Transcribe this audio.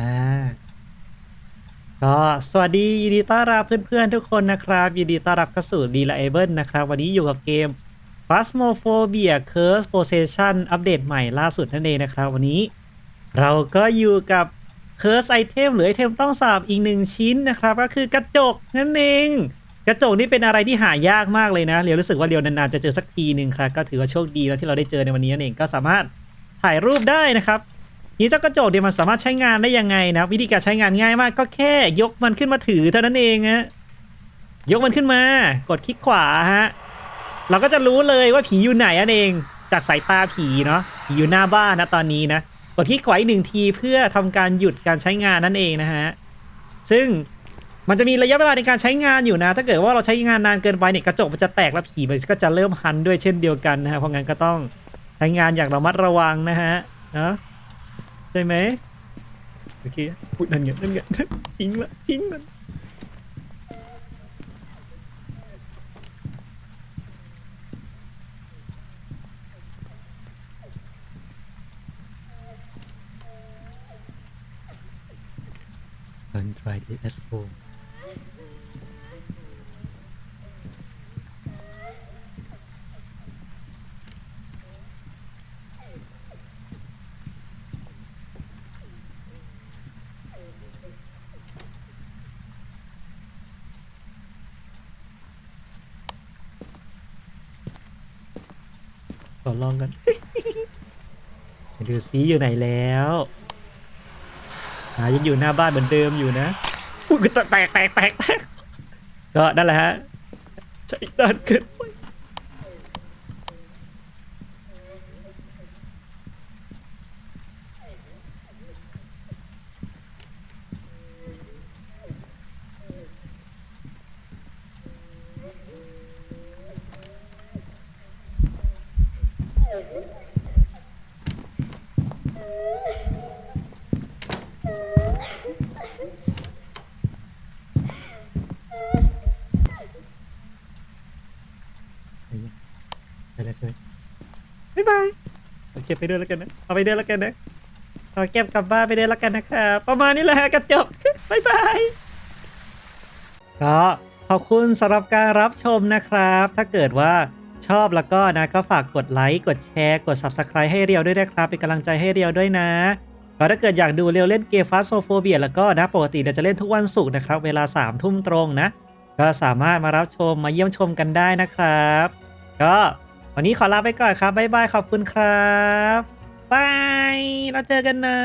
อ่าก็สวัสดียินดีต้อนรับเพื่อนๆทุกคนนะครับยินดีต้อนรับเข้าสู่ d e l a b l e นะครับ วันนี้อยู่กับเกม Phasmophobia Curse Possession อัปเดตใหม่ล่าสุดนั่นเองนะครับ วันนี้เราก็อยู่กับ Curse Item หรือไอเทมต้องสาบอีกหนึ่งชิ้นนะครับ ก็คือกระจกนั่นเอง กระจกนี่เป็นอะไรที่หายากมากเลยนะเรียวรู้สึกว่าเรียวนานๆจะเจอสักทีหนึ่งครับก็ถือว่าโชคดีแล้วที่เราได้เจอในวันนี้นั่นเองก็สามารถถ่ายรูปได้นะครับ นี่เจ้ากระจกเนี่ยมันสามารถใช้งานได้ยังไงนะวิธีการใช้งานง่ายมากก็แค่ยกมันขึ้นมาถือเท่านั้นเองฮะยกมันขึ้นมากดคลิกขวาฮะเราก็จะรู้เลยว่าผีอยู่ไหนนั่นเอง จากสายตาผีเนาะผีอยู่หน้าบ้านนะตอนนี้นะกดคลิกขวาอีกหนึ่งทีเพื่อทำการหยุดการใช้งานนั่นเองนะฮะซึ่งมันจะมีระยะเวลาในการใช้งานอยู่นะ ถ้าเกิดว่าเราใช้งานนานเกินไปเนี่ยกระจกมันจะแตกแล้วผีมันก็จะเริ่มหันด้วยเช่นเดียวกันนะฮะเพราะงั้นก็ต้องใช้งานอย่างระมัดระวังนะฮะเนาะ ใช่ไหมโอเคพูดนั่นไงนั่นไงทิ้งละทิ้งมันน try the SO อลองกันดูซีอยู่ไหนแล้วหายังอยู่หน้าบ้านเหมือนเดิมอยู่นะอุ้ยแตกแตกแตกแตกแตกก็นั่นแหละฮะใช้ด้านเกิน ไปแล้วใช่ไหมบ๊ายบายเอาเก็บไปด้วยแล้วกันนะ เอาไปด้วยแล้วกันนะเอาเก็บกลับบ้านไปด้วยแล้วกันนะครับ ประมาณนี้แหละฮะกระจก บ๊ายบาย ก็ขอบคุณสำหรับการรับชมนะครับ ถ้าเกิดว่า ชอบแล้วก็นะก็ฝากกดไลค์กดแชร์กด Subscribe ให้เรียวด้วยนะครับ เป็นกำลังใจให้เรียวด้วยนะก็ถ้าเกิดอยากดูเรียวเล่นเกมฟาสโซโฟเบียแล้วก็นะปกติเราจะเล่นทุกวันศุกร์นะครับ เวลา3ามทุ่มตรงนะ ก็สามารถมารับชมมาเยี่ยมชมกันได้นะครับ ก็วันนี้ขอลาไปก่อนครับบ๊ายบายขอบคุณครับบายเราเจอกันนะ